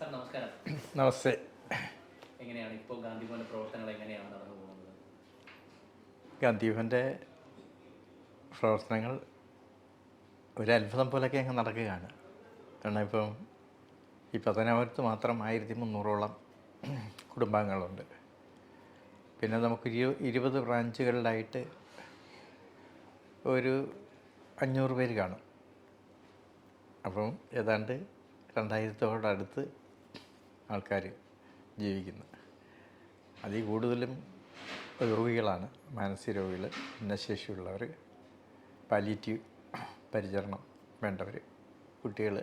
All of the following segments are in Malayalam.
സാർ നമസ്കാരം. നമസ്തേ. എങ്ങനെയാണ് ഇപ്പോൾ ഗാന്ധിഭവന്റെ പ്രവർത്തനങ്ങൾ എങ്ങനെയാണ് നടന്നു പോകുന്നത്? ഗാന്ധിഭവന്റെ പ്രവർത്തനങ്ങൾ ഒരു അത്ഭുതം പോലെയൊക്കെ അങ്ങ് നടക്കുകയാണ്. കാരണം ഇപ്പം ഈ പത്തനാപുരത്ത് മാത്രം ആയിരത്തി മുന്നൂറോളം കുടുംബാംഗങ്ങളുണ്ട്. പിന്നെ നമുക്ക് ഇരു ഇരുപത് ബ്രാഞ്ചുകളിലായിട്ട് ഒരു അഞ്ഞൂറ് പേര് കാണും. അപ്പം ഏതാണ്ട് രണ്ടായിരത്തോടടുത്ത് ആൾക്കാർ ജീവിക്കുന്നത് അതിൽ കൂടുതലും രോഗികളാണ്. മാനസിക രോഗികൾ ഭിന്നശേഷിയുള്ളവർ പാലിയേറ്റീവ് പരിചരണം വേണ്ടവർ കുട്ടികൾ.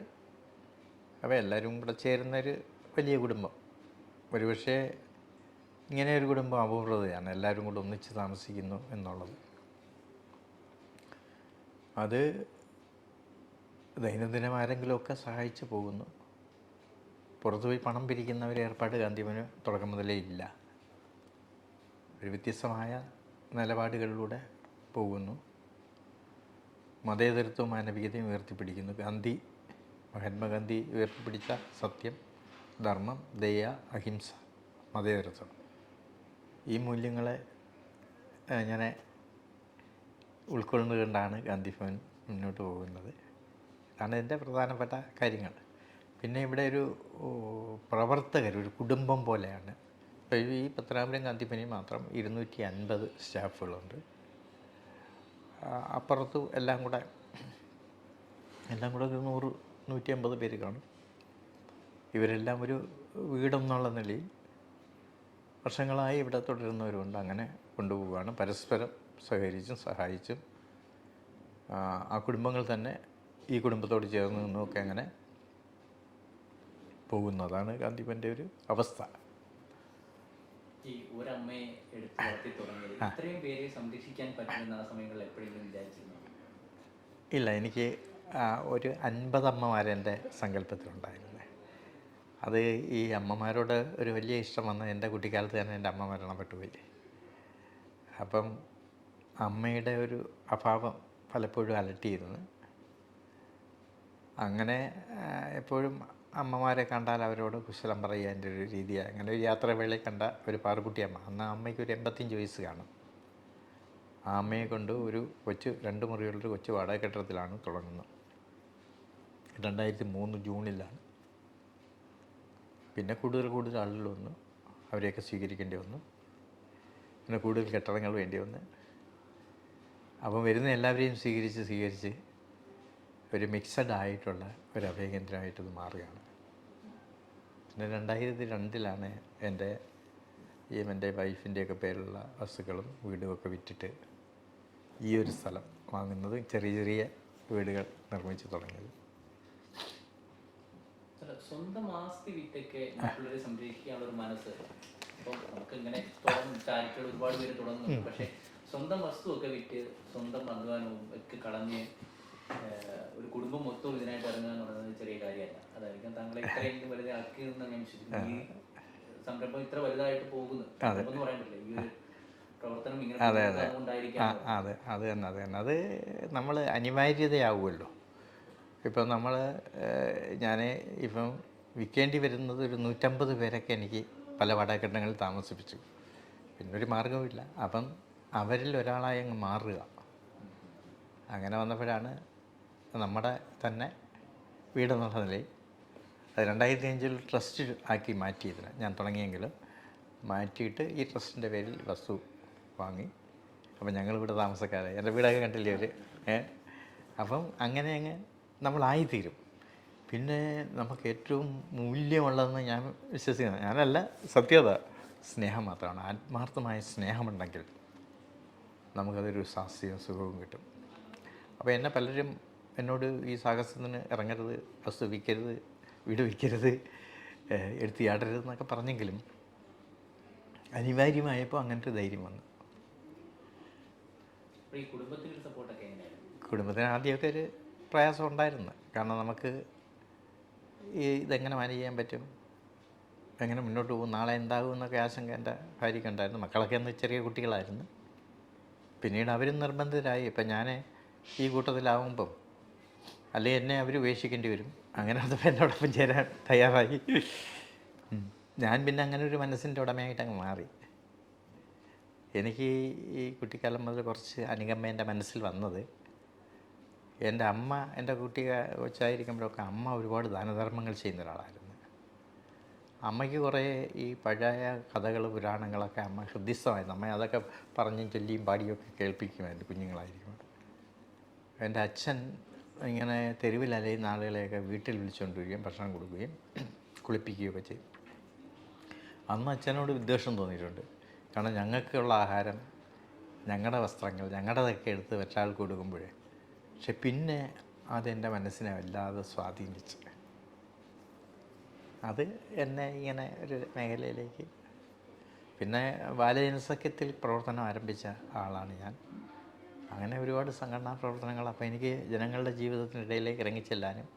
അപ്പോൾ എല്ലാവരും കൂടെ ചേരുന്നൊരു വലിയ കുടുംബം. ഒരുപക്ഷെ ഇങ്ങനെ ഒരു കുടുംബം അപൂർവതയാണ്. എല്ലാവരും കൂടെ ഒന്നിച്ച് താമസിക്കുന്നു എന്നുള്ളത്. അത് ദൈനംദിനം ആരെങ്കിലുമൊക്കെ സഹായിച്ചു പോകുന്നു. പുറത്തുപോയി പണം പിരിക്കുന്ന ഒരു ഏർപ്പാട് ഗാന്ധിമന് തുടക്കം മുതലേ ഇല്ല. ഒരു വ്യത്യസ്തമായ നിലപാടുകളിലൂടെ പോകുന്നു. മതേതരത്വവും മാനവികതയും ഉയർത്തിപ്പിടിക്കുന്നു. ഗാന്ധി മഹാത്മാഗാന്ധി ഉയർത്തിപ്പിടിച്ച സത്യം ധർമ്മം ദയ അഹിംസ മതേതരത്വം. ഈ മൂല്യങ്ങളെ ഇങ്ങനെ ഉൾക്കൊള്ളുന്നുകൊണ്ടാണ് ഗാന്ധി ഭവൻ മുന്നോട്ട് പോകുന്നത്. അതാണ് എന്റെ പ്രധാനപ്പെട്ട കാര്യങ്ങൾ. പിന്നെ ഇവിടെ ഒരു പ്രവർത്തകർ ഒരു കുടുംബം പോലെയാണ്. ഇപ്പോൾ ഈ പത്തനാപുരം ഗാന്ധിപ്പനി മാത്രം ഇരുന്നൂറ്റി അൻപത് സ്റ്റാഫുകളുണ്ട് അപ്പുറത്ത് എല്ലാം കൂടെ എല്ലാം കൂടെ ഒരു നൂറ് നൂറ്റി അമ്പത് പേര് കാണും. ഇവരെല്ലാം ഒരു വീടെന്നുള്ള നിലയിൽ വർഷങ്ങളായി ഇവിടെ തുടരുന്നവരുണ്ട്. അങ്ങനെ കൊണ്ടുപോവുകയാണ്. പരസ്പരം സഹകരിച്ചും സഹായിച്ചും ആ കുടുംബങ്ങൾ തന്നെ ഈ കുടുംബത്തോട് ചേർന്ന് നിന്നുമൊക്കെ അങ്ങനെ പോകുന്നതാണ് ഗാന്ധിപ്പന്റെ ഒരു അവസ്ഥ. ഈ ഒരമ്മയെ എടുത്ത് വളർത്തി തുടങ്ങിയത്. ഇത്രയും പേരെ സംരക്ഷിക്കാൻ പറ്റുമെന്ന് ആ സമയങ്ങളിൽ എപ്പോഴെങ്കിലും വിചാരിച്ചിരുന്നു? ഇല്ല എനിക്ക് ഒരു അൻപത് അമ്മമാരെന്റെ എന്റെ സങ്കല്പത്തിലുണ്ടായിരുന്നത് അത് ഈ അമ്മമാരോട് ഒരു വലിയ ഇഷ്ടം വന്ന് എന്റെ കുട്ടിക്കാലത്ത് തന്നെ എന്റെ അമ്മ മരണപ്പെട്ടു പോയി അപ്പം അമ്മയുടെ ഒരു അഭാവം പലപ്പോഴും അലട്ടിയിരുന്നു. അങ്ങനെ എപ്പോഴും അമ്മമാരെ കണ്ടാൽ അവരോട് കുശലം പറയുക എന്റെ ഒരു രീതിയാണ് അങ്ങനെ ഒരു യാത്രാവേളയിൽ കണ്ട ഒരു പാറുകുട്ടിയമ്മ അന്ന് അമ്മയ്ക്ക് ഒരു എൺപത്തിയഞ്ച് വയസ്സ് കാണും. ആ അമ്മയെ കൊണ്ട് ഒരു കൊച്ചു രണ്ട് മുറികളുടെ കൊച്ചു വാടക കെട്ടിടത്തിലാണ് തുടങ്ങുന്നത്. രണ്ടായിരത്തി മൂന്ന് ജൂണിലാണ്. പിന്നെ കൂടുതൽ കൂടുതൽ ആളുകൾ വന്നു. അവരെയൊക്കെ സ്വീകരിക്കേണ്ടി വന്നു. പിന്നെ കൂടുതൽ കെട്ടിടങ്ങൾ വേണ്ടി വന്നു. അപ്പം വരുന്ന എല്ലാവരെയും സ്വീകരിച്ച് സ്വീകരിച്ച് ഒരു മിക്സഡ് ആയിട്ടുള്ള ഒരു അഭയകേന്ദ്രമായിട്ടത് മാറുകയാണ്. പിന്നെ രണ്ടായിരത്തി രണ്ടിലാണ് എന്റെ ഈ എന്റെ വൈഫിന്റെയൊക്കെ പേരുള്ള വസ്തുക്കളും വീടും ഒക്കെ വിറ്റിട്ട് ഈ ഒരു സ്ഥലം വാങ്ങുന്നത് ചെറിയ ചെറിയ വീടുകൾ നിർമ്മിച്ച് തുടങ്ങിയത്. സ്വന്തം ആസ്തി വിറ്റൊക്കെ മറ്റുള്ളവരെ സംരക്ഷിക്കാനുള്ള ഒരു മനസ്സ്. ഇപ്പം നമുക്ക് ഇങ്ങനെ തുടർന്ന് ചാരിറ്റികൾ ഒരുപാട് പേര് തുടർന്നു പക്ഷേ സ്വന്തം വസ്തുവൊക്കെ വിറ്റ് സ്വന്തം അധ്വാനവും ഒക്കെ കളഞ്ഞ് ഒരു കുടുംബം മൊത്തം ഇതിനായിട്ട് ഇറങ്ങുക എന്ന് പറയുന്നത് ചെറിയ കാര്യമല്ല. അതായിരിക്കും താങ്കളെ ഇത്രയും വലുത് ആക്കിയതെന്ന് ഞാൻ വിശ്വസിക്കുന്നു. ഈ സംരംഭം ഇത്ര വലുതായിട്ട് പോകുന്നത് എന്ന് പറയാൻ പറ്റില്ല. ഈ ഒരു പ്രവർത്തനം ഇങ്ങനെ അതെ, അതെ. അതെ. അത് തന്നെ അത് തന്നെ. അത് നമ്മൾ അനിവാര്യതയാവുമല്ലോ. ഇപ്പം നമ്മൾ ഞാൻ ഇപ്പം വിൽക്കേണ്ടി വരുന്നത് ഒരു നൂറ്റമ്പത് പേരൊക്കെ എനിക്ക് പല വാടകക്കെട്ടങ്ങളിൽ താമസിപ്പിച്ചു. പിന്നെ ഒരു മാർഗവുമില്ല അപ്പം അവരിൽ ഒരാളായി അങ്ങ് മാറുക. അങ്ങനെ വന്നപ്പോഴാണ് നമ്മുടെ തന്നെ വീടെന്നുള്ള നിലയിൽ അത് രണ്ടായിരത്തി അഞ്ചിൽ ട്രസ്റ്റ് ആക്കി മാറ്റിയതിന് ഞാൻ തുടങ്ങിയെങ്കിൽ മാറ്റിയിട്ട് ഈ ട്രസ്റ്റിന്റെ പേരിൽ വസ്തു വാങ്ങി. അപ്പം ഞങ്ങളിവിടെ താമസക്കാരെ എന്റെ വീടൊക്കെ കണ്ടില്ലേ അവർ അപ്പം അങ്ങനെ അങ്ങ് നമ്മളായിത്തീരും. പിന്നെ നമുക്ക് ഏറ്റവും മൂല്യമുള്ളതെന്ന് ഞാൻ വിശ്വസിക്കുന്നു. ഞാനല്ല സത്യത സ്നേഹം മാത്രമാണ്. ആത്മാർത്ഥമായ സ്നേഹമുണ്ടെങ്കിൽ നമുക്കതൊരു സാസ്യവും സുഖവും കിട്ടും. അപ്പോൾ എന്നെ പലരും എന്നോട് ഈ സാഹസത്തിന് ഇറങ്ങരുത് വസ്തു വിൽക്കരുത് വീട് വിൽക്കരുത് എടുത്ത് ചാടരുത് എന്നൊക്കെ പറഞ്ഞെങ്കിലും അനിവാര്യമായപ്പോൾ അങ്ങനത്തെ ധൈര്യം വന്നു. കുടുംബത്തിന് ആദ്യമൊക്കെ ഒരു പ്രയാസം ഉണ്ടായിരുന്നു. കാരണം നമുക്ക് ഈ ഇതെങ്ങനെ മാനേജ് ചെയ്യാൻ പറ്റും? എങ്ങനെ മുന്നോട്ട് പോകും? നാളെ എന്താകും എന്നൊക്കെ ആശങ്ക എന്റെ ഭാര്യയ്ക്ക് ഉണ്ടായിരുന്നു മക്കളൊക്കെ അന്ന് ചെറിയ കുട്ടികളായിരുന്നു. പിന്നീട് അവരും നിർബന്ധിതരായി. ഇപ്പം ഞാൻ ഈ കൂട്ടത്തിലാവുമ്പം അല്ലെങ്കിൽ എന്നെ അവർ ഉപേക്ഷിക്കേണ്ടി വരും. അങ്ങനെ അത് എന്നോടൊപ്പം ചേരാൻ തയ്യാറായി. ഞാൻ പിന്നെ അങ്ങനെ ഒരു മനസ്സിന്റെ ഉടമയായിട്ട് അങ്ങ് മാറി. എനിക്ക് ഈ കുട്ടിക്കാലം മുതൽ കുറച്ച് അനുകമ്പ എന്റെ മനസ്സിൽ വന്നത് എന്റെ അമ്മ എന്റെ കുട്ടി കൊച്ചായിരിക്കുമ്പോഴൊക്കെ അമ്മ ഒരുപാട് ദാനധർമ്മങ്ങൾ ചെയ്യുന്ന ഒരാളായിരുന്നു. അമ്മയ്ക്ക് കുറേ ഈ പഴയ കഥകൾ പുരാണങ്ങളൊക്കെ അമ്മ ഹൃദ്യസ്ഥമായിരുന്നു. അമ്മ അതൊക്കെ പറഞ്ഞും ചൊല്ലിയും പാടിയൊക്കെ കേൾപ്പിക്കുമായിരുന്നു കുഞ്ഞുങ്ങളായിരിക്കും എന്റെ അച്ഛൻ ഇങ്ങനെ തെരുവിൽ അലയുന്ന ആളുകളെയൊക്കെ വീട്ടിൽ വിളിച്ചുകൊണ്ടിരിക്കുകയും ഭക്ഷണം കൊടുക്കുകയും കുളിപ്പിക്കുകയൊക്കെ ചെയ്യും. അന്ന് അച്ഛനോട് വിദ്വേഷം തോന്നിയിട്ടുണ്ട്. കാരണം ഞങ്ങൾക്കുള്ള ആഹാരം ഞങ്ങളുടെ വസ്ത്രങ്ങൾ ഞങ്ങളുടെതൊക്കെ എടുത്ത് മറ്റൊരാൾക്ക് കൊടുക്കുമ്പോഴേ പക്ഷെ പിന്നെ അതെന്റെ മനസ്സിനെ വല്ലാതെ സ്വാധീനിച്ചു. അത് എന്നെ ഇങ്ങനെ ഒരു മേഖലയിലേക്ക് പിന്നെ ബാലജനസഖ്യത്തിൽ പ്രവർത്തനം ആരംഭിച്ച ആളാണ് ഞാൻ. അങ്ങനെ ഒരുപാട് സംഘടനാ പ്രവർത്തനങ്ങൾ അപ്പോൾ എനിക്ക് ജനങ്ങളുടെ ജീവിതത്തിനിടയിലേക്ക് ഇറങ്ങിച്ചെല്ലാനും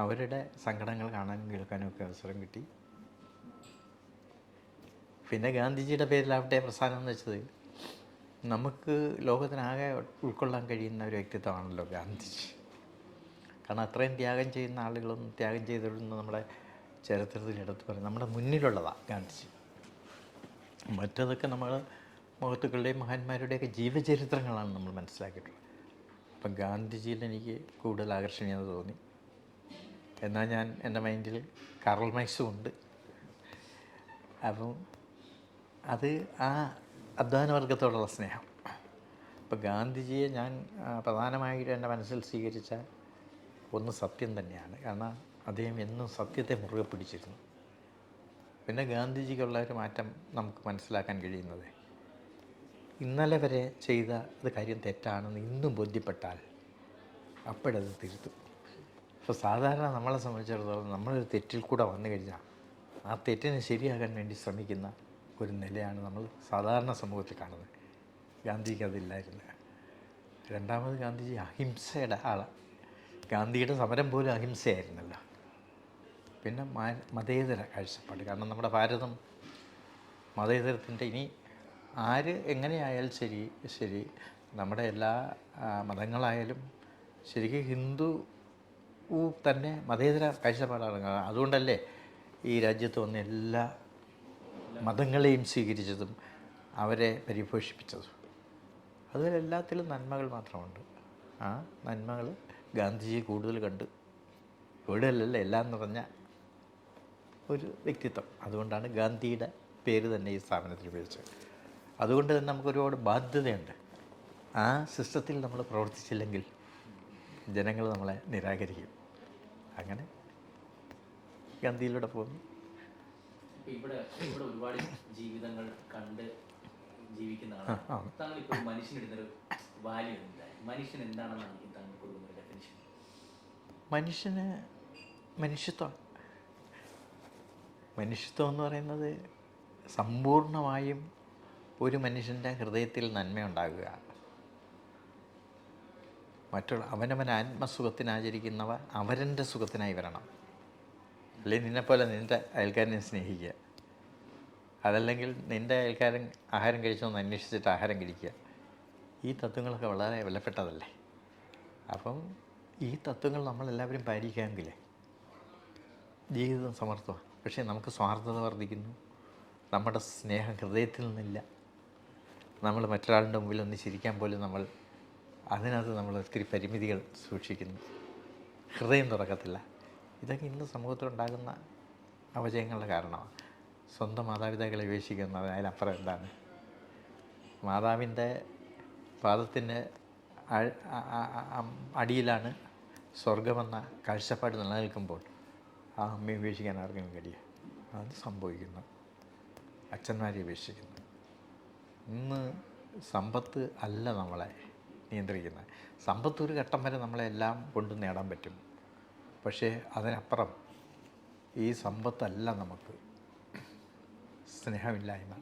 അവരുടെ സങ്കടങ്ങൾ കാണാനും കേൾക്കാനും ഒക്കെ അവസരം കിട്ടി. പിന്നെ ഗാന്ധിജിയുടെ പേരിലാവട്ടെ പ്രസ്ഥാനം എന്ന് വെച്ചത് നമുക്ക് ലോകത്തിനാകെ ഉൾക്കൊള്ളാൻ കഴിയുന്ന ഒരു വ്യക്തിത്വമാണല്ലോ ഗാന്ധിജി. കാരണം അത്രയും ത്യാഗം ചെയ്യുന്ന ആളുകളൊന്നും ത്യാഗം ചെയ്തിരുന്ന നമ്മുടെ ചരിത്രത്തിൽ എടുത്ത് പറയും നമ്മുടെ മുന്നിലുള്ളതാണ് ഗാന്ധിജി. മറ്റതൊക്കെ നമ്മൾ മഹത്തുക്കളുടെയും മഹാന്മാരുടെയൊക്കെ ജീവചരിത്രങ്ങളാണ് നമ്മൾ മനസ്സിലാക്കിയിട്ടുള്ളത്. അപ്പം ഗാന്ധിജിയിൽ എനിക്ക് കൂടുതൽ ആകർഷണീയത തോന്നി. എന്നാൽ ഞാൻ എന്റെ മൈൻഡിൽ കാറൽ മൈസും ഉണ്ട്. അപ്പം അത് ആ അധ്വാനവർഗത്തോടുള്ള സ്നേഹം. അപ്പോൾ ഗാന്ധിജിയെ ഞാൻ പ്രധാനമായിട്ട് എന്റെ മനസ്സിൽ സ്വീകരിച്ച ഒന്ന് സത്യം തന്നെയാണ്. കാരണം അദ്ദേഹം എന്നും സത്യത്തെ മുറുകെ പിടിച്ചിരുന്നു. പിന്നെ ഗാന്ധിജിക്കുള്ള ഒരു മാറ്റം നമുക്ക് മനസ്സിലാക്കാൻ കഴിയുന്നത് ഇന്നലെ വരെ ചെയ്ത അത് കാര്യം തെറ്റാണെന്ന് ഇന്നും ബോധ്യപ്പെട്ടാൽ അപ്പോഴത് തിരുത്തും. അപ്പോൾ സാധാരണ നമ്മളെ സംബന്ധിച്ചിടത്തോളം നമ്മളൊരു തെറ്റിൽ കൂടെ വന്നു കഴിഞ്ഞാൽ ആ തെറ്റിനെ ശരിയാക്കാൻ വേണ്ടി ശ്രമിക്കുന്ന ഒരു നിലയാണ് നമ്മൾ സാധാരണ സമൂഹത്തിൽ കാണുന്നത്. ഗാന്ധിക്ക് അതില്ലായിരുന്നു. രണ്ടാമത് ഗാന്ധിജി അഹിംസയുടെ ആളാണ് ഗാന്ധിയുടെ സമരം പോലും അഹിംസയായിരുന്നല്ലോ. പിന്നെ മതേതര കാഴ്ചപ്പാട്. കാരണം നമ്മുടെ ഭാരതം മതേതരത്തിന്റെ ഇനി ആര് എങ്ങനെയായാലും ശരി ശരി. നമ്മുടെ എല്ലാ മതങ്ങളായാലും ശരിക്കും ഹിന്ദു തന്നെ മതേതര കാഴ്ചപ്പാടാണ്. അതുകൊണ്ടല്ലേ ഈ രാജ്യത്ത് വന്ന എല്ലാ മതങ്ങളെയും സ്വീകരിച്ചതും അവരെ പരിപോഷിപ്പിച്ചതും. അതിലെല്ലാത്തിലും നന്മകൾ മാത്രമുണ്ട്. ആ നന്മകൾ ഗാന്ധിജി കൂടുതൽ കണ്ട് ഇവിടെയല്ലല്ലോ എല്ലാം നിറഞ്ഞ ഒരു വ്യക്തിത്വം. അതുകൊണ്ടാണ് ഗാന്ധിയുടെ പേര് തന്നെ ഈ സ്ഥാപനത്തിൽ ഉപയോഗിച്ചത്. അതുകൊണ്ട് തന്നെ നമുക്ക് ഒരുപാട് ബാധ്യതയുണ്ട്. ആ സിസ്റ്റത്തിൽ നമ്മൾ പ്രവർത്തിച്ചില്ലെങ്കിൽ ജനങ്ങൾ നമ്മളെ നിരാകരിക്കും. അങ്ങനെ ഗാന്ധിയിലൂടെ പോകുന്നു. ഇവിടെ ഇവിടെ ഒരുപാട് ജീവിതങ്ങൾ കണ്ട് ജീവിക്കുന്നതാണ്. താങ്കൾ ഇപ്പോൾ മനുഷ്യനെടുത്തൊരു വാല്യൂ എന്താ മനുഷ്യൻ എന്താണെന്നാണ് താങ്കൾ കൊടുക്കുന്ന ഡെഫിനിഷൻ മനുഷ്യന് മനുഷ്യത്വം. മനുഷ്യത്വം എന്ന് പറയുന്നത് സമ്പൂർണമായും ഒരു മനുഷ്യന്റെ ഹൃദയത്തിൽ നന്മയുണ്ടാകുക. മറ്റുള്ള അവനവൻ ആത്മസുഖത്തിനാചരിക്കുന്നവ അവരന്റെ സുഖത്തിനായി വരണം. അല്ലെങ്കിൽ നിന്നെപ്പോലെ നിന്റെ അയൽക്കാരനെ സ്നേഹിക്കുക. അതല്ലെങ്കിൽ നിന്റെ അയൽക്കാരൻ ആഹാരം കഴിച്ചൊന്ന് അന്വേഷിച്ചിട്ട് ആഹാരം കഴിക്കുക. ഈ തത്വങ്ങളൊക്കെ വളരെ വിലപ്പെട്ടതല്ലേ? അപ്പം ഈ തത്വങ്ങൾ നമ്മളെല്ലാവരും പാലിക്കാമെങ്കിലേ? ജീവിതം സമർത്ഥമാണ് പക്ഷേ നമുക്ക് സ്വാർത്ഥത വർദ്ധിക്കുന്നു. നമ്മുടെ സ്നേഹം ഹൃദയത്തിൽ നിന്നില്ല. നമ്മൾ മറ്റൊരാളുടെ മുമ്പിൽ ഒന്ന് ചിരിക്കാൻ പോലും നമ്മൾ അതിനകത്ത് നമ്മൾ ഒത്തിരി പരിമിതികൾ സൂക്ഷിക്കുന്നു. ഹൃദയം തുറക്കത്തില്ല. ഇതൊക്കെ ഇന്ന് സമൂഹത്തിലുണ്ടാകുന്ന അപജയങ്ങളുടെ കാരണമാണ്. സ്വന്തം മാതാപിതാക്കളെ ഉപേക്ഷിക്കുന്നത് അതിനപ്പുറം എന്താണ്? മാതാവിന്റെ അ- അടിയിലാണ് സ്വർഗമെന്ന കാഴ്ചപ്പാട് നിലനിൽക്കുമ്പോൾ ആ അമ്മയെ ഉപേക്ഷിക്കാൻ ആർക്കും കഴിയും അത് സംഭവിക്കുന്നു. അച്ഛന്മാരെ ഉപേക്ഷിക്കുന്നു. ഇന്ന് സമ്പത്ത് അല്ല നമ്മളെ നിയന്ത്രിക്കുന്നത്. സമ്പത്ത് ഒരു ഘട്ടം വരെ നമ്മളെ എല്ലാം കൊണ്ട് നേടാൻ പറ്റും. പക്ഷേ അതിനപ്പുറം ഈ സമ്പത്തല്ല നമുക്ക്. സ്നേഹമില്ലായ്മ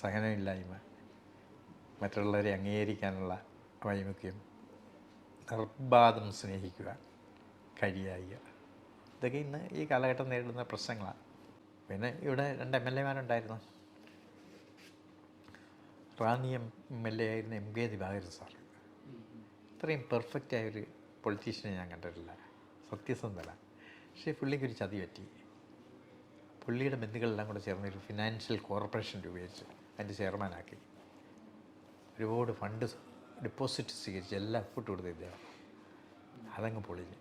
സഹനമില്ലായ്മ മറ്റുള്ളവരെ അംഗീകരിക്കാനുള്ള വൈമുഖ്യം നിർബാധം സ്നേഹിക്കുക കഴിയായിക. ഇതൊക്കെ ഇന്ന് ഈ കാലഘട്ടം നേരിടുന്ന പ്രശ്നങ്ങളാണ്. പിന്നെ ഇവിടെ രണ്ട് എം എൽ എമാരുണ്ടായിരുന്നു. റാന്നി എം എൽ എ ആയിരുന്ന എം കെ ദിവാകരൻ സാർ. ഇത്രയും പെർഫെക്റ്റ് ആയൊരു പൊളിറ്റീഷ്യനെ ഞാൻ കണ്ടിട്ടില്ല. സത്യസന്ധന. പക്ഷേ പുള്ളിക്ക് ഒരു ചതി പറ്റി. പുള്ളിയുടെ ബന്ധുക്കളെല്ലാം കൂടെ ചേർന്ന് ഒരു ഫിനാൻഷ്യൽ കോർപ്പറേഷൻ രൂപീകരിച്ച് അതിന്റെ ചെയർമാനാക്കി ഒരുപാട് ഫണ്ട് ഡെപ്പോസിറ്റ് സ്വീകരിച്ച് എല്ലാം ഒപ്പിട്ട് കൊടുത്ത് ഇദ്ദേഹം. അതങ്ങ് പൊളിഞ്ഞ്.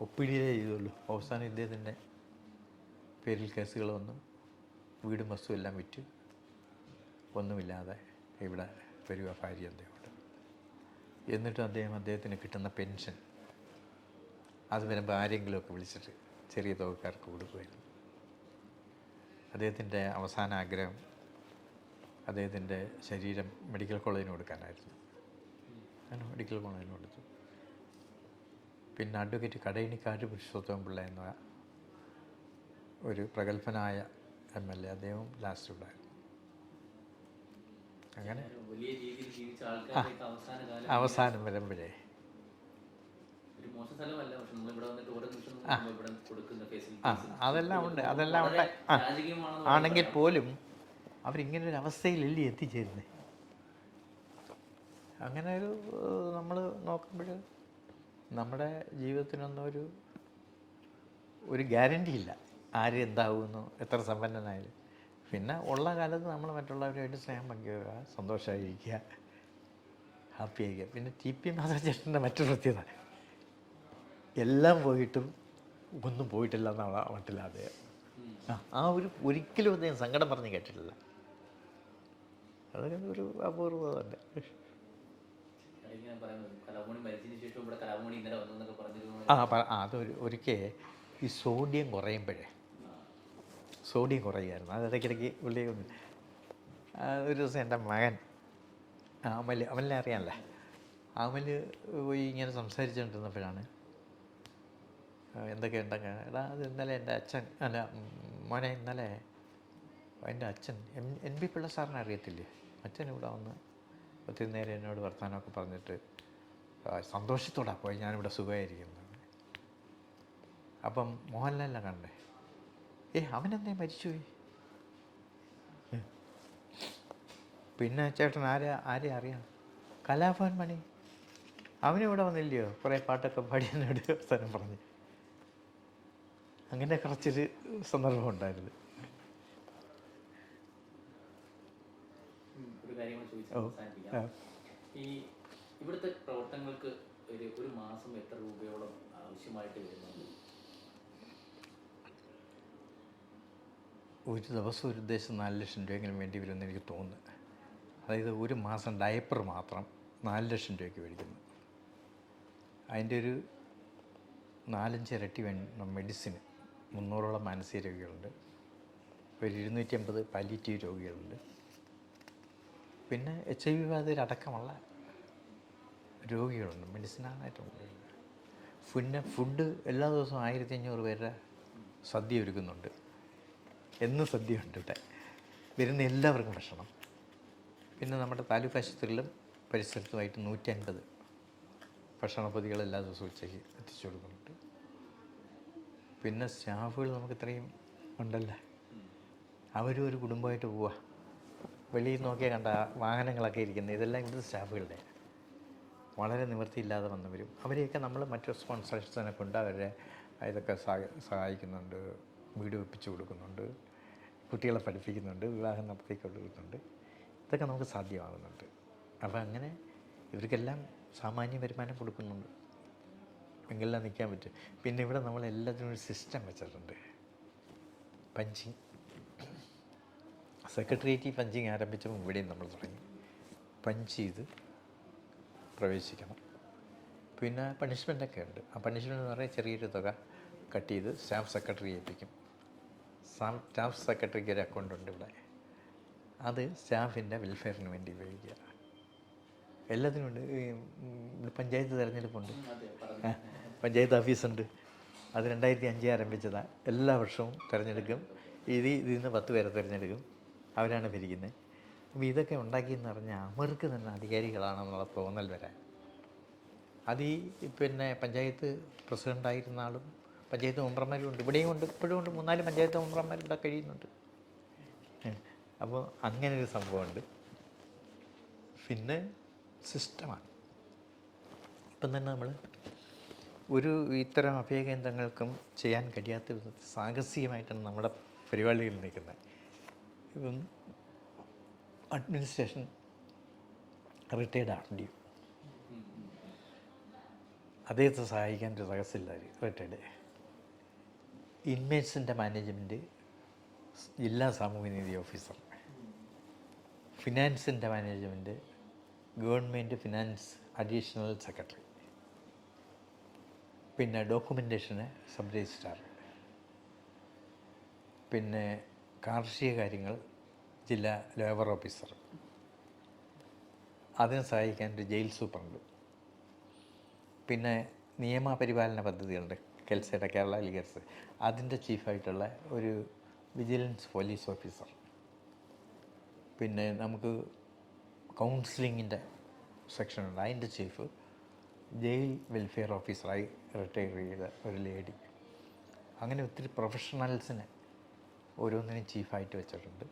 ഒപ്പിടിയേ ചെയ്തുള്ളൂ. അവസാനം ഇദ്ദേഹത്തിന്റെ പേരിൽ കേസുകൾ വന്നു. വീടും വസ്തുവും എല്ലാം വിറ്റ്. ഒന്നുമില്ലാതെ ഇവിടെ വരിക ഭാര്യ അദ്ദേഹമുണ്ട് എന്നിട്ടും അദ്ദേഹം അദ്ദേഹത്തിന് കിട്ടുന്ന പെൻഷൻ. അത് വരുമ്പോൾ ആരെങ്കിലുമൊക്കെ വിളിച്ചിട്ട് ചെറിയ തുകക്കാർക്ക് കൊടുക്കുമായിരുന്നു. അദ്ദേഹത്തിന്റെ അവസാന ആഗ്രഹം അദ്ദേഹത്തിന്റെ ശരീരം മെഡിക്കൽ കോളേജിന് കൊടുക്കാനായിരുന്നു. അങ്ങനെ മെഡിക്കൽ കോളേജിന് കൊടുത്തു. പിന്നെ അഡ്വക്കേറ്റ് കടയിണിക്കാട് പുരുഷോത്തമൻ പിള്ള എന്ന ഒരു പ്രഗത്ഭനായ എം എൽ എ അദ്ദേഹവും ലാസ്റ്റ് ഉണ്ടായിരുന്നു അങ്ങനെ? അവസാന വരുമ്പോഴേ. ആ. അതെല്ലാം ഉണ്ട് അതെല്ലാം ഉണ്ട്. ആണെങ്കിൽ പോലും അവരിങ്ങനെ ഒരു അവസ്ഥയിലല്ലേ എത്തിച്ചേരുന്നത് അങ്ങനെ ഒരു നമ്മൾ നോക്കുമ്പോൾ നമ്മുടെ ജീവിതത്തിനൊന്നും ഒരു ഒരു ഗ്യാരണ്ടി ഇല്ല. ആര് എന്താകുമെന്നോ എത്ര സമ്പന്നനായാലും. പിന്നെ ഉള്ള കാലത്ത് നമ്മൾ മറ്റുള്ളവരുമായിട്ട് സ്നേഹം പങ്കുവയ്ക്കുക സന്തോഷമായിരിക്കുക ഹാപ്പി ആയിരിക്കുക. പിന്നെ ടി പി മാധവചേട്ടന്റെ മറ്റൊരു പ്രത്യേകത. എല്ലാം പോയിട്ടും ഒന്നും പോയിട്ടില്ല എന്നാണ് മട്ടില്ലാതെ ആ ആ ഒരു ഒരിക്കലും അദ്ദേഹം സങ്കടം പറഞ്ഞ് കേട്ടിട്ടില്ല. അതൊക്കെ ഒരു അപൂർവത തന്നെ. ആ അത് ഒരിക്കൽ ഈ സോഡിയം കുറയുമ്പോഴേ സോഡിയം കുറയുമായിരുന്നു അത് ഇടയ്ക്കിടയ്ക്ക് പുള്ളി ഒരു ദിവസം എന്റെ മകൻ അമൽ അമൽ അമലിനെ അറിയാമല്ലേ? അമൽ പോയി ഇങ്ങനെ സംസാരിച്ചുകൊണ്ടിരുന്നപ്പോഴാണ് എന്തൊക്കെ ഉണ്ടെങ്കിൽ എടാ അത് ഇന്നലെ എന്റെ അച്ഛൻ അല്ല മോനെ ഇന്നലെ എന്റെ അച്ഛൻ എം എൻ ബി പിള്ള സാറിനെ അറിയത്തില്ലേ? അച്ഛൻ ഇവിടെ വന്ന് ഒത്തിരി നേരം എന്നോട് വർത്തമാനമൊക്കെ പറഞ്ഞിട്ട് സന്തോഷത്തോടെ പോയി ഞാനിവിടെ സുഖമായിരിക്കുന്നത് അപ്പം മോഹൻലാലിനെ കണ്ടേ? ഏ അവനെന്തേ മരിച്ചുപോയി. പിന്നെ ചേട്ടൻ ആരെ ആരെ അറിയാം? കലാഭവൻ മണി. അവനും ഇവിടെ വന്നില്ലയോ? കുറേ പാട്ടൊക്കെ പാടി എന്നോട് അവസാനം പറഞ്ഞ്. അങ്ങനെ കുറച്ചൊരു സന്ദർഭം ഉണ്ടായിരുന്നു. ഉം, ഒരു കാര്യം കൂടെ ചോദിച്ച് ഓ, അവസാനിപ്പിക്കാം. ഈ ഇവിടുത്തെ പ്രവർത്തനങ്ങൾക്ക് ഒരു ഒരു മാസം എത്ര രൂപയോളം ആവശ്യമായിട്ട് വരുന്നുണ്ട്? ഒരു ദിവസം ഒരു ഉദ്ദേശം നാല് ലക്ഷം രൂപയെങ്കിലും വേണ്ടി വരുമെന്ന് എനിക്ക് തോന്നുന്നു. അതായത് ഒരു മാസം ഡയപ്പർ മാത്രം നാല് ലക്ഷം രൂപയ്ക്ക് മേടിക്കുന്നു. അതിന്റെ ഒരു നാലഞ്ച് ഇരട്ടി വേണം മെഡിസിന് മുന്നൂറോളം മാനസിക രോഗികളുണ്ട്. ഒരു ഇരുന്നൂറ്റി അമ്പത് പാലിറ്റീവ് രോഗികളുണ്ട്. പിന്നെ എച്ച് ഐ വി ബാധിതരടക്കമുള്ള രോഗികളുണ്ട്. മെഡിസിനാണ് ഏറ്റവും കൂടുതൽ. പിന്നെ ഫുഡ് എല്ലാ ദിവസവും ആയിരത്തി അഞ്ഞൂറ് പേരുടെ സദ്യ ഒരുക്കുന്നുണ്ട്. എന്നും സദ്യ ഉണ്ട് വരുന്ന എല്ലാവർക്കും ഭക്ഷണം. പിന്നെ നമ്മുടെ താലൂക്ക് ആശുപത്രിയിലും പരിസരത്തുമായിട്ട് നൂറ്റി അൻപത് ഭക്ഷണ പൊതികൾ എല്ലാ ദിവസവും ഉച്ചയ്ക്ക് എത്തിച്ചു കൊടുക്കുന്നുണ്ട്. പിന്നെ സ്റ്റാഫുകൾ നമുക്ക് ഇത്രയും ഉണ്ടല്ലേ? അവരും ഒരു കുടുംബമായിട്ട് പോവുക വെളിയിൽ നോക്കിയാൽ കണ്ട വാഹനങ്ങളൊക്കെ ഇരിക്കുന്നത്. ഇതെല്ലാം ഇവിടുത്തെ സ്റ്റാഫുകളുടെ. വളരെ നിവൃത്തിയില്ലാതെ വന്നവരും അവരെയൊക്കെ നമ്മൾ മറ്റു സ്പോൺസേഴ്സിനെ കൊണ്ട് അവരെ ഇതൊക്കെ സഹാ- സഹായിക്കുന്നുണ്ട്. വീട് വെപ്പിച്ച് കൊടുക്കുന്നുണ്ട്. കുട്ടികളെ പഠിപ്പിക്കുന്നുണ്ട് വിവാഹം നടത്തി കൊടുക്കുന്നുണ്ട്. ഇതൊക്കെ നമുക്ക് സാധ്യമാകുന്നുണ്ട്. അപ്പോൾ അങ്ങനെ ഇവർക്കെല്ലാം സാമാന്യ വരുമാനം കൊടുക്കുന്നുണ്ട്. എങ്കിലെല്ലാം നിൽക്കാൻ പറ്റും. പിന്നെ ഇവിടെ നമ്മൾ എല്ലാത്തിനും ഒരു സിസ്റ്റം വെച്ചിട്ടുണ്ട്. പഞ്ചിങ് സെക്രട്ടേറിയറ്റ് പഞ്ചിങ് ആരംഭിച്ചപ്പോൾ ഇവിടെയും നമ്മൾ തുടങ്ങി. പഞ്ച് ചെയ്ത് പ്രവേശിക്കണം. പിന്നെ പണിഷ്മെന്റൊക്കെ ഉണ്ട്. ആ പണിഷ്മെന്റ് എന്ന് പറഞ്ഞാൽ ചെറിയൊരു തുക കട്ട് ചെയ്ത് സ്റ്റാഫ് സെക്രട്ടറി ഏൽപ്പിക്കും. സ്റ്റാഫ് സെക്രട്ടറിക്ക് ഒരു അക്കൗണ്ട് ഉണ്ട് ഇവിടെ. അത് സ്റ്റാഫിന്റെ വെൽഫെയറിന് വേണ്ടി ഉപയോഗിക്കുക. എല്ലാത്തിനും ഉണ്ട്. ഈ, ഉം, ഇവിടെ പഞ്ചായത്ത് തിരഞ്ഞെടുപ്പുണ്ട് പഞ്ചായത്ത് ഓഫീസുണ്ട് അത് രണ്ടായിരത്തി അഞ്ചേ ആരംഭിച്ചതാണ് എല്ലാ വർഷവും തിരഞ്ഞെടുക്കും. ഇത് ഇതിൽ നിന്ന് പത്ത് പേരെ തിരഞ്ഞെടുക്കും. അവരാണ് ഭരിക്കുന്നത്. അപ്പോൾ ഇതൊക്കെ ഉണ്ടാക്കിയെന്ന് പറഞ്ഞാൽ അവർക്ക് തന്നെ അധികാരികളാണെന്നുള്ള തോന്നൽ വരാൻ. അത് ഈ പിന്നെ പഞ്ചായത്ത് പ്രസിഡന്റായിരുന്ന ആളും പഞ്ചായത്ത് മെമ്പർമാരും ഉണ്ട് ഇവിടെയും ഉണ്ട് ഇപ്പോഴും ഉണ്ട്. മൂന്നാൽ പഞ്ചായത്ത് മെമ്പർമാർ കഴിയുന്നുണ്ട് അപ്പോൾ അങ്ങനെ ഒരു സംഭവമുണ്ട്. പിന്നെ സിസ്റ്റമാണ്. ഇപ്പം തന്നെ നമ്മൾ ഒരു ഇത്തരം അഭയകേന്ദ്രങ്ങൾക്കും ചെയ്യാൻ കഴിയാത്ത വിധത്തിൽ സാഹസികമായിട്ടാണ് നമ്മുടെ പരിപാടികൾ നിൽക്കുന്നത്. ഇപ്പം അഡ്മിനിസ്ട്രേഷൻ റിട്ടയർഡ് ആർ ഡി അദ്ദേഹത്തെ സഹായിക്കാൻ ഒരു തകസില്ല റിട്ടയർഡ്. ഇൻമേറ്റ്സിന്റെ മാനേജ്മെന്റ് ജില്ലാ സാമൂഹ്യനീതി officer ഫിനാൻസിന്റെ management government finance additional secretary പിന്നെ ഡോക്യുമെന്റേഷന് സബ് രജിസ്ട്രാർ പിന്നെ കാർഷിക കാര്യങ്ങൾ ജില്ലാ ലേബർ ഓഫീസർ അതിനെ സഹായിക്കാൻ ഒരു ജയിൽ സൂപ്രണ്ട് പിന്നെ നിയമപരിപാലന പദ്ധതികളുണ്ട് കെൽസയുടെ കേരള ലീഗേഴ്സ് അതിന്റെ ചീഫായിട്ടുള്ള ഒരു വിജിലൻസ് പോലീസ് ഓഫീസർ. പിന്നെ നമുക്ക് കൗൺസിലിങ്ങിന്റെ സെക്ഷനുണ്ട്. അതിന്റെ ചീഫ് ജയിൽ വെൽഫെയർ ഓഫീസറായി റിട്ടയർ ചെയ്ത ഒരു ലേഡി. അങ്ങനെ ഒത്തിരി പ്രൊഫഷണൽസിനെ ഓരോന്നിനും ചീഫായിട്ട് വെച്ചിട്ടുണ്ട്.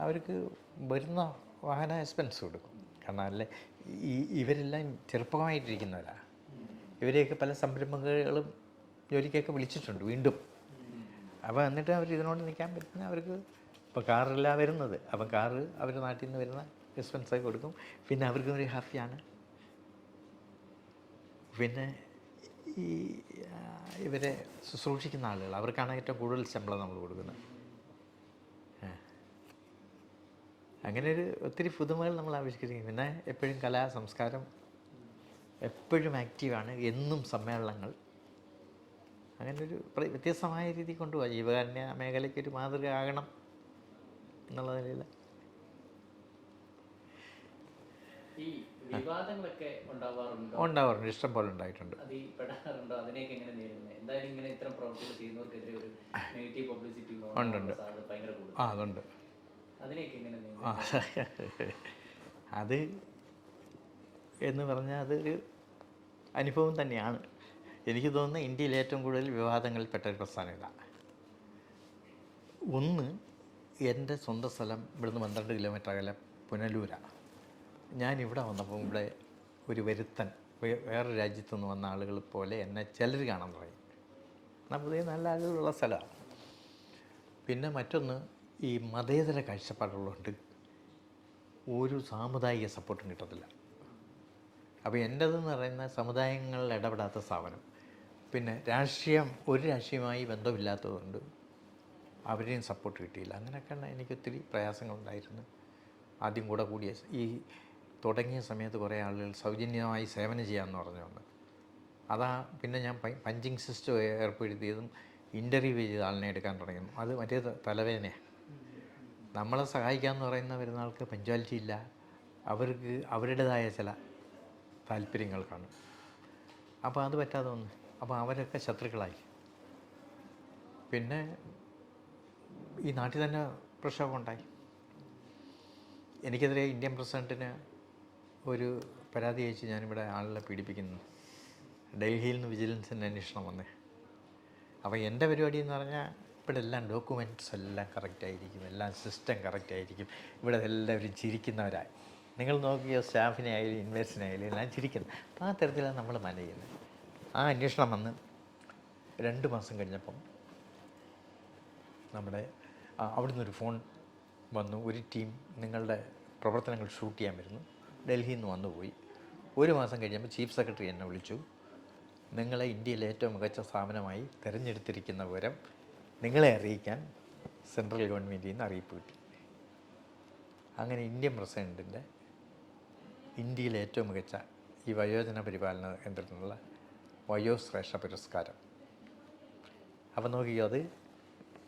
അവർക്ക് വരുന്ന വാഹന എക്സ്പെൻസ് കൊടുക്കും. കാരണം അല്ലേ ഈ ഇവരെല്ലാം ചെറുപ്പമായിട്ടിരിക്കുന്നവരാണ് ഇവരെയൊക്കെ പല സംരംഭങ്ങളും ജോലിക്കൊക്കെ വിളിച്ചിട്ടുണ്ട് വീണ്ടും. അപ്പോൾ എന്നിട്ട് അവർ ഇതിനോട് നിൽക്കാൻ പറ്റുന്ന അവർക്ക് ഇപ്പോൾ കാറില്ല വരുന്നത്. അപ്പം കാറ് അവർ നാട്ടിൽ നിന്ന് വരുന്ന എക്സ്പെൻസൊക്കെ കൊടുക്കും. പിന്നെ അവർക്കും ഒരു ഹാപ്പിയാണ് പിന്നെ ഈ ഇവരെ ശുശ്രൂഷിക്കുന്ന ആളുകൾ അവർക്കാണ് ഏറ്റവും കൂടുതൽ ശമ്പളം നമ്മൾ കൊടുക്കുന്നത്. അങ്ങനെ ഒരു ഒത്തിരി പുതുമകൾ നമ്മൾ ആവിഷ്കരിക്കും പിന്നെ എപ്പോഴും കലാ സംസ്കാരം എപ്പോഴും ആക്റ്റീവാണ്. എന്നും സമ്മേളനങ്ങൾ. അങ്ങനെ ഒരു വ്യത്യസ്തമായ രീതി കൊണ്ടുപോകാം ജീവകാരുണ്യ മേഖലയ്ക്ക് ഒരു മാതൃക ആകണം എന്നുള്ള നിലയിൽ ഉണ്ടാവാറുണ്ടോ? ഇഷ്ടം പോലെ ഉണ്ടായിട്ടുണ്ട്. ആ അതുണ്ട്. ആ അത് എന്ന് പറഞ്ഞാൽ അതൊരു അനുഭവം തന്നെയാണ്. എനിക്ക് തോന്നുന്നത് ഇന്ത്യയിൽ ഏറ്റവും കൂടുതൽ വിവാദങ്ങളിൽപ്പെട്ട ഒരു പ്രസ്ഥാനം ഇതാണ് ഒന്ന് എന്റെ സ്വന്തം സ്ഥലം ഇവിടുന്ന് പന്ത്രണ്ട് കിലോമീറ്റർ അകലെ പുനലൂരാണ് ഞാൻ ഇവിടെ വന്നപ്പോൾ ഇവിടെ ഒരു വരുത്തൻ വേറെ രാജ്യത്തു നിന്ന് വന്ന ആളുകൾ പോലെ എന്നെ ചിലർ കാണാൻ തുടങ്ങി. എന്നാൽ പുതിയ നല്ല ആളുകളുള്ള സ്ഥലമാണ് പിന്നെ മറ്റൊന്ന് ഈ മതേതര കാഴ്ചപ്പാടുള്ളതുകൊണ്ട് ഒരു സാമുദായിക സപ്പോർട്ടും കിട്ടത്തില്ല. അപ്പോൾ എന്റെതെന്ന് പറയുന്ന സമുദായങ്ങളിൽ ഇടപെടാത്ത സ്ഥാപനം പിന്നെ രാഷ്ട്രീയം ഒരു രാഷ്ട്രീയമായി ബന്ധമില്ലാത്തതുകൊണ്ട് അവരെയും സപ്പോർട്ട് കിട്ടിയില്ല. അങ്ങനെയൊക്കെയാണ് എനിക്ക് ഒത്തിരി പ്രയാസങ്ങളുണ്ടായിരുന്നു ആദ്യം കൂടെ കൂടിയ ഈ തുടങ്ങിയ സമയത്ത് കുറേ ആളുകൾ സൗജന്യമായി സേവനം ചെയ്യാമെന്ന് പറഞ്ഞു വന്ന്. അതാ പിന്നെ ഞാൻ പഞ്ചിങ് സിസ്റ്റം ഏർപ്പെടുത്തിയതും ഇന്റർവ്യൂ ചെയ്ത് ആളിനെ എടുക്കാൻ തുടങ്ങി അത് മറ്റേ തലവേദനയാണ് നമ്മളെ സഹായിക്കാമെന്ന് പറയുന്ന വരുന്ന ആൾക്ക് പഞ്ച്വാലിറ്റി ഇല്ല. അവർക്ക് അവരുടേതായ ചില താല്പര്യങ്ങൾ കാണും. അപ്പോൾ അത് പറ്റാതെ വന്നു. അപ്പോൾ അവരൊക്കെ ശത്രുക്കളായി. പിന്നെ ഈ നാട്ടിൽ തന്നെ പ്രക്ഷോഭം ഉണ്ടായി. എനിക്കെതിരെ ഇന്ത്യൻ പ്രസിഡന്റിന് ഒരു പരാതി അയച്ച് ഞാനിവിടെ ആളുകളെ പീഡിപ്പിക്കുന്നു. ഡൽഹിയിൽ നിന്ന് വിജിലൻസിന്റെ അന്വേഷണം വന്നേ. അപ്പോൾ എന്റെ പരിപാടി എന്ന് പറഞ്ഞാൽ ഇവിടെ എല്ലാം ഡോക്യുമെന്റ്സ് എല്ലാം കറക്റ്റ് ആയിരിക്കും. എല്ലാം സിസ്റ്റം കറക്റ്റ് ആയിരിക്കും. ഇവിടെ എല്ലാവരും ചിരിക്കുന്നവരായി. നിങ്ങൾ നോക്കിയ സ്റ്റാഫിനെ ആയാലും ഇൻവെസ്റ്റിനെ ആയാലും എല്ലാം ചിരിക്കുന്നത് അപ്പോൾ ആ തരത്തിലാണ് നമ്മൾ മാനേജ് ചെയ്യുന്നത്. ആ അന്വേഷണം വന്ന് രണ്ട് മാസം കഴിഞ്ഞപ്പം നമ്മുടെ അവിടെ ഒരു ഫോൺ വന്നു. ഒരു ടീം നിങ്ങളുടെ പ്രവർത്തനങ്ങൾ ഷൂട്ട് ചെയ്യാൻ വരുന്നു. ഡൽഹിയിൽ നിന്ന് വന്നുപോയി ഒരു മാസം കഴിഞ്ഞപ്പോൾ ചീഫ് സെക്രട്ടറി എന്നെ വിളിച്ചു. നിങ്ങളെ ഇന്ത്യയിലെ ഏറ്റവും മികച്ച സ്ഥാപനമായി തിരഞ്ഞെടുത്തിരിക്കുന്ന വിവരം നിങ്ങളെ അറിയിക്കാൻ സെൻട്രൽ ഗവൺമെന്റിൽ നിന്ന് അറിയിപ്പ് കിട്ടി. അങ്ങനെ ഇന്ത്യൻ പ്രസിഡന്റിന്റെ ഇന്ത്യയിലെ ഏറ്റവും മികച്ച ഈ വയോജന പരിപാലന കേന്ദ്രത്തിനുള്ള വയോശ്രേഷ്ഠ പുരസ്കാരം. അപ്പം നോക്കിയോ അത്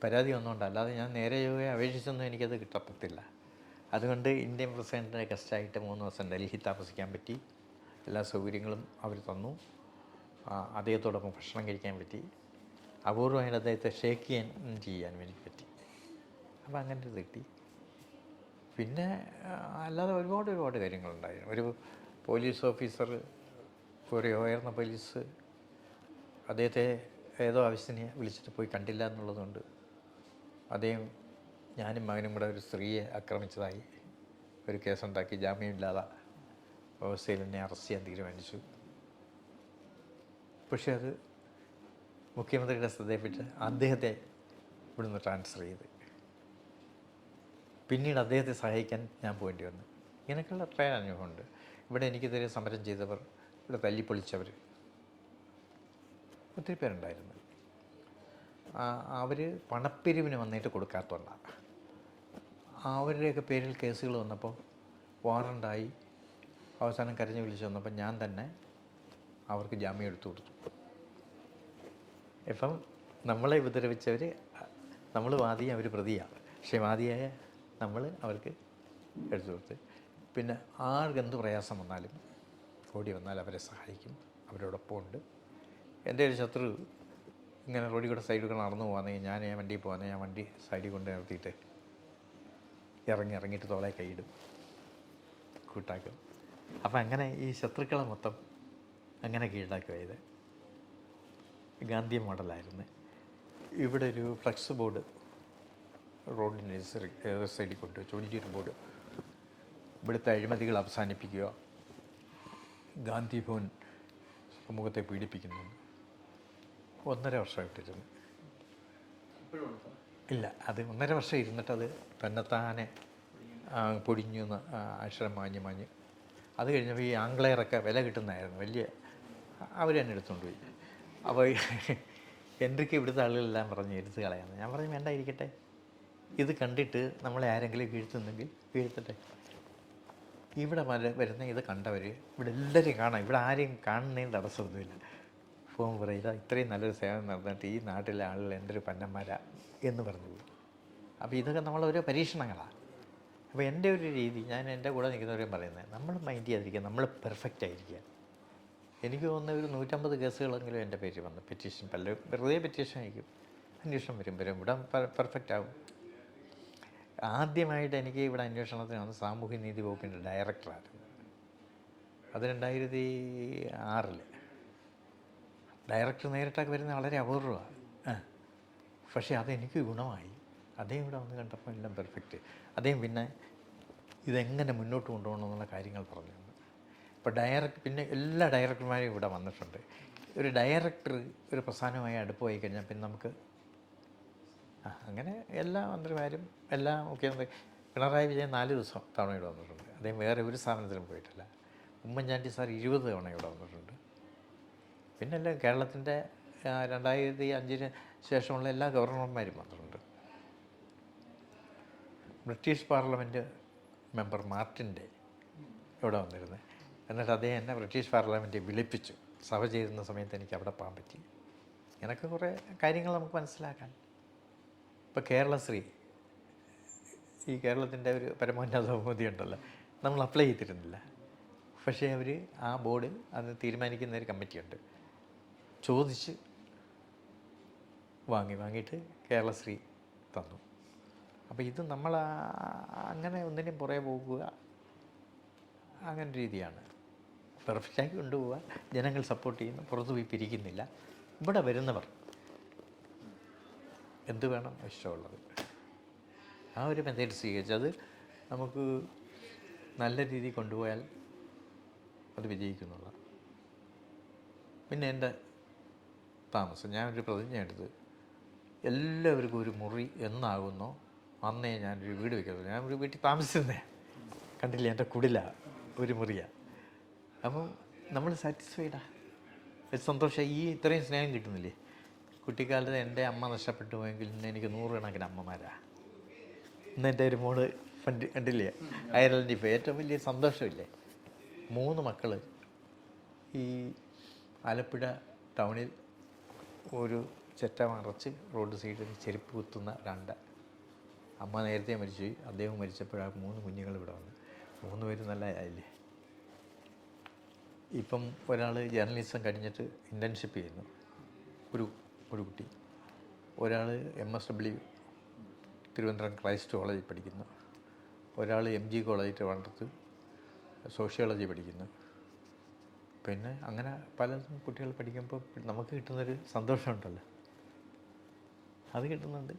പരാതി ഒന്നുകൊണ്ട് അല്ലാതെ ഞാൻ നേരെ യോഗയെ അപേക്ഷിച്ചൊന്നും എനിക്കത് കിട്ടത്തില്ല അതുകൊണ്ട് ഇന്ത്യൻ പ്രസിഡന്റിന്റെ ഗസ്റ്റായിട്ട് മൂന്ന് ദിവസം ഡൽഹി താമസിക്കാൻ പറ്റി. എല്ലാ സൗകര്യങ്ങളും അവർ തന്നു. അദ്ദേഹത്തോടൊപ്പം ഭക്ഷണം കഴിക്കാൻ പറ്റി. അപൂർവമായിട്ട് അദ്ദേഹത്തെ ഷേക്ക് ചെയ്യാൻ ചെയ്യാൻ എനിക്ക് പറ്റി. അപ്പോൾ അങ്ങനെ ഇത് കിട്ടി. പിന്നെ അല്ലാതെ ഒരുപാട് ഒരുപാട് കാര്യങ്ങളുണ്ടായിരുന്നു ഒരു പോലീസ് ഓഫീസർ ഒരു ഉയർന്ന പോലീസ് അദ്ദേഹത്തെ ഏതോ ആവശ്യത്തിന് വിളിച്ചിട്ട് പോയി കണ്ടില്ല എന്നുള്ളതുകൊണ്ട് അദ്ദേഹം ഞാനും മകനും കൂടെ ഒരു സ്ത്രീയെ ആക്രമിച്ചതായി ഒരു കേസുണ്ടാക്കി. ജാമ്യമില്ലാതെ വ്യവസ്ഥയിൽ എന്നെ അറസ്റ്റ് ചെയ്യാൻ തീരുമാനിച്ചു. പക്ഷേ അത് മുഖ്യമന്ത്രിയുടെ ശ്രദ്ധയിൽപ്പെട്ട് അദ്ദേഹത്തെ ഇവിടുന്ന് ട്രാൻസ്ഫർ ചെയ്ത്. പിന്നീട് അദ്ദേഹത്തെ സഹായിക്കാൻ ഞാൻ പോകേണ്ടി വന്നു. ഇങ്ങനെയൊക്കെയുള്ള ട്രയൽ അനുഭവമുണ്ട്. ഇവിടെ എനിക്കെതിരെ സമരം ചെയ്തവർ ഇവിടെ തല്ലിപ്പൊളിച്ചവർ ഒത്തിരി പേരുണ്ടായിരുന്നു. അവർ പണപ്പിരിവിന് വന്നിട്ട് കൊടുക്കാത്തതുകൊണ്ട് അവരുടെയൊക്കെ പേരിൽ കേസുകൾ വന്നപ്പോൾ വാറണ്ടായി അവസാനം കരഞ്ഞു വിളിച്ച് വന്നപ്പോൾ ഞാൻ തന്നെ അവർക്ക് ജാമ്യം എടുത്തു കൊടുത്തു. ഇപ്പം നമ്മളെ ഉപദ്രവിച്ചവർ നമ്മൾ വാദി അവർ പ്രതിയാണ്. പക്ഷേ വാദിയായ നമ്മൾ അവർക്ക് എടുത്തു കൊടുത്ത്. പിന്നെ ആർക്കെന്ത് പ്രയാസം വന്നാലും ഓടി വന്നാൽ അവരെ സഹായിക്കും. അവരോടൊപ്പം ഉണ്ട്. എന്റെ ഒരു ശത്രു ഇങ്ങനെ റോഡിൽ കൂടെ സൈഡിൽ കൂടെ നടന്നു പോകുകയാണെങ്കിൽ ഞാൻ ഞാൻ വണ്ടിയിൽ പോകുന്നത് ഞാൻ വണ്ടി സൈഡിൽ കൊണ്ട് നിർത്തിയിട്ട് ഇറങ്ങി ഇറങ്ങിയിട്ട് തോളെ കൈയിടും. കൂട്ടാക്കും. അപ്പം അങ്ങനെ ഈ ശത്രുക്കളെ മൊത്തം അങ്ങനെ കീഴാക്കുക ഇത് ഗാന്ധി മോഡലായിരുന്നു. ഇവിടെ ഒരു ഫ്ലക്സ് ബോർഡ് റോഡിന്റെ സൈഡിൽ കൊണ്ടുവച്ചു വലിയൊരു ബോർഡ്. ഇവിടുത്തെ അഴിമതികൾ അവസാനിപ്പിക്കുക. ഗാന്ധി ഭവൻ സമൂഹത്തെ പീഡിപ്പിക്കുന്നു. ഒന്നര വർഷമായിട്ടിരുന്നു ഇല്ല അത് ഒന്നര വർഷം ഇരുന്നിട്ട് അത് തന്നെത്താനെ പൊടിഞ്ഞു അക്ഷരം മാഞ്ഞ് മാഞ്ഞ്. അത് കഴിഞ്ഞപ്പോൾ ഈ ആംഗ്ലെയറൊക്കെ വില കിട്ടുന്നതായിരുന്നു. വലിയ അവർ തന്നെ എടുത്തുകൊണ്ട് പോയി. അപ്പോൾ എന്റെക്ക് ഇവിടുത്തെ ആളുകളെല്ലാം പറഞ്ഞ് എടുത്ത് കളയാമെന്ന്. ഞാൻ പറഞ്ഞു വേണ്ട ഇരിക്കട്ടെ. ഇത് കണ്ടിട്ട് നമ്മളെ ആരെങ്കിലും വീഴ്ത്തുന്നെങ്കിൽ വീഴ്ത്തട്ടെ ഇവിടെ വര വരുന്ന ഇത് കണ്ടവർ ഇവിടെ എല്ലാവരെയും കാണാം. ഇവിടെ ആരെയും കാണുന്നതിന് തടസ്സമൊന്നുമില്ല. ഫോൺ പറയുക ഇത്രയും നല്ലൊരു സേവനം നടന്നിട്ട് ഈ നാട്ടിലെ ആളുകൾ എന്റെ ഒരു പന്നന്മാരാ? എന്ന് പറഞ്ഞു പോയി അപ്പോൾ ഇതൊക്കെ നമ്മളോരോ പരീക്ഷണങ്ങളാണ് അപ്പോൾ എന്റെ ഒരു രീതി ഞാൻ എന്റെ കൂടെ നിൽക്കുന്നവരെയും പറയുന്നത് നമ്മൾ മൈൻഡ് ചെയ്യാതിരിക്കുക നമ്മൾ പെർഫെക്റ്റ് ആയിരിക്കുക. എനിക്ക് തോന്നുന്ന ഒരു നൂറ്റമ്പത് കേസുകളെങ്കിലും എന്റെ പേര് വന്നു. പെറ്റീഷൻ പല വെറുതെ പെറ്റീഷൻ അയക്കും അന്വേഷണം വരും വരും. ഇവിടെ പെർഫെക്റ്റ് ആവും. ആദ്യമായിട്ട് എനിക്ക് ഇവിടെ അന്വേഷണത്തിന് വന്ന സാമൂഹ്യ നീതി വകുപ്പിന്റെ ഡയറക്ടറായിരുന്നു. അത് രണ്ടായിരത്തി ആറിൽ ഡയറക്ടർ നേരിട്ടൊക്കെ വരുന്നത് വളരെ അപൂർവമാണ്. പക്ഷേ അതെനിക്ക് ഗുണമായി. അദ്ദേഹം ഇവിടെ വന്ന് കണ്ടപ്പോൾ എല്ലാം പെർഫെക്റ്റ്. അദ്ദേഹം പിന്നെ ഇതെങ്ങനെ മുന്നോട്ട് കൊണ്ടുപോകണം എന്നുള്ള കാര്യങ്ങൾ പറഞ്ഞു തന്നു ഇപ്പോൾ ഡയറക്ട് പിന്നെ എല്ലാ ഡയറക്ടർമാരും ഇവിടെ വന്നിട്ടുണ്ട്. ഒരു ഡയറക്ടർ ഒരു പ്രധാനമായി അടുപ്പമായി കഴിഞ്ഞാൽ പിന്നെ നമുക്ക് അങ്ങനെ എല്ലാ മന്ത്രിമാരും എല്ലാ മുഖ്യമന്ത്രി പിണറായി വിജയൻ നാല് ദിവസം തവണ ഇവിടെ വന്നിട്ടുണ്ട്. അദ്ദേഹം വേറെ ഒരു സ്ഥാപനത്തിലും പോയിട്ടില്ല. ഉമ്മൻചാണ്ടി സാർ ഇരുപത് തവണ ഇവിടെ വന്നിട്ടുണ്ട്. പിന്നെ എല്ലാം കേരളത്തിന്റെ രണ്ടായിരത്തി അഞ്ചിന് ശേഷമുള്ള എല്ലാ ഗവർണർമാരും വന്നിട്ടുണ്ട്. ബ്രിട്ടീഷ് പാർലമെന്റ് മെമ്പർ മാർട്ടിന്റെ ഇവിടെ വന്നിരുന്നത് എന്നിട്ട് അദ്ദേഹം എന്നെ ബ്രിട്ടീഷ് പാർലമെന്റിൽ വിളിപ്പിച്ചു. സഭ ചേരുന്ന സമയത്ത് എനിക്ക് അവിടെ പോകാൻ പറ്റി. ഇങ്ങനൊക്കെ കുറേ കാര്യങ്ങൾ നമുക്ക് മനസ്സിലാക്കാൻ. ഇപ്പോൾ കേരളശ്രീ ഈ കേരളത്തിന്റെ ഒരു പരമോന്നത ബഹുമതി ഉണ്ടല്ലോ. നമ്മൾ അപ്ലൈ ചെയ്തിരുന്നില്ല. പക്ഷേ അവർ ആ ബോർഡ് അത് തീരുമാനിക്കുന്ന ഒരു കമ്മിറ്റിയുണ്ട് ചോദിച്ച് വാങ്ങി വാങ്ങിയിട്ട് കേരളശ്രീ തന്നു. അപ്പോൾ ഇത് നമ്മൾ അങ്ങനെ ഒന്നിനും പുറകെ പോകുക അങ്ങനെ രീതിയാണ്. പെർഫെക്റ്റാക്കി കൊണ്ടുപോവുക. ജനങ്ങൾ സപ്പോർട്ട് ചെയ്യുന്നു. പുറത്തു പോയി പിരിക്കുന്നില്ല. ഇവിടെ വരുന്നവർ എന്ത് വേണം ഇഷ്ടമുള്ളത്? ആ ഒരു മെത്തേഡ് സ്വീകരിച്ച് അത് നമുക്ക് നല്ല രീതിയിൽ കൊണ്ടുപോയാൽ അത് വിജയിക്കുന്നുള്ള. പിന്നെ എന്റെ താമസം. ഞാനൊരു പ്രതിജ്ഞ എടുത്ത് എല്ലാവർക്കും ഒരു മുറി എന്നാകുന്നോ. അന്നേ ഞാനൊരു വീട് വയ്ക്കുന്നത് ഞാൻ ഒരു വീട്ടിൽ താമസിച്ചിരുന്നേ കണ്ടില്ല? എന്റെ കുടില ഒരു മുറിയാണ് അപ്പം നമ്മൾ സാറ്റിസ്ഫൈഡാ സന്തോഷം. ഈ ഇത്രയും സ്നേഹം കിട്ടുന്നില്ലേ? കുട്ടിക്കാലത്ത് എന്റെ അമ്മ നഷ്ടപ്പെട്ടു പോയെങ്കിൽ ഇന്ന് എനിക്ക് നൂറുകണക്കിന് അമ്മമാരാ. ഇന്ന് എന്റെ ഒരു മോൾ പണ്ട് കണ്ടില്ലേ? അയർലൻഡിൽ പോയി ഏറ്റവും വലിയ സന്തോഷമില്ലേ? മൂന്ന് മക്കൾ ഈ ആലപ്പുഴ ടൗണിൽ ഒരു ചെറ്റ മറച്ച് റോഡ് സൈഡിൽ ചെരുപ്പ് കുത്തുന്ന രണ്ട് അമ്മ നേരത്തെ മരിച്ചു അദ്ദേഹം മരിച്ചപ്പോഴാണ് മൂന്ന് കുഞ്ഞുങ്ങൾ ഇവിടെ വന്നു. മൂന്ന് പേര് നല്ല ആയില്ലേ? ഇപ്പം ഒരാൾ ജേർണലിസം കഴിഞ്ഞിട്ട് ഇന്റേൺഷിപ്പ് ചെയ്യുന്നു. ഒരു ഒരു കുട്ടി. ഒരാൾ M S W Thiruvananthapuram Christ കോളേജിൽ പഠിക്കുന്നു. ഒരാൾ എം ജി കോളേജ് ട്രിവാൻഡ്രത്ത് സോഷ്യോളജി പഠിക്കുന്നു. പിന്നെ അങ്ങനെ പല കുട്ടികൾ പഠിക്കുമ്പോൾ നമുക്ക് കിട്ടുന്നൊരു സന്തോഷമുണ്ടല്ലോ. അത് കിട്ടുന്നുണ്ട്.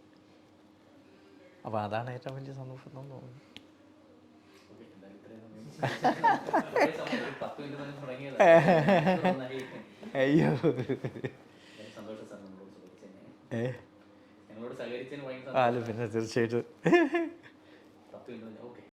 അപ്പോൾ അതാണ് ഏറ്റവും വലിയ സന്തോഷം എന്ന് തോന്നുന്നു. അയ്യോ. ആൽ പിന്നെ തീർച്ചയായിട്ടും.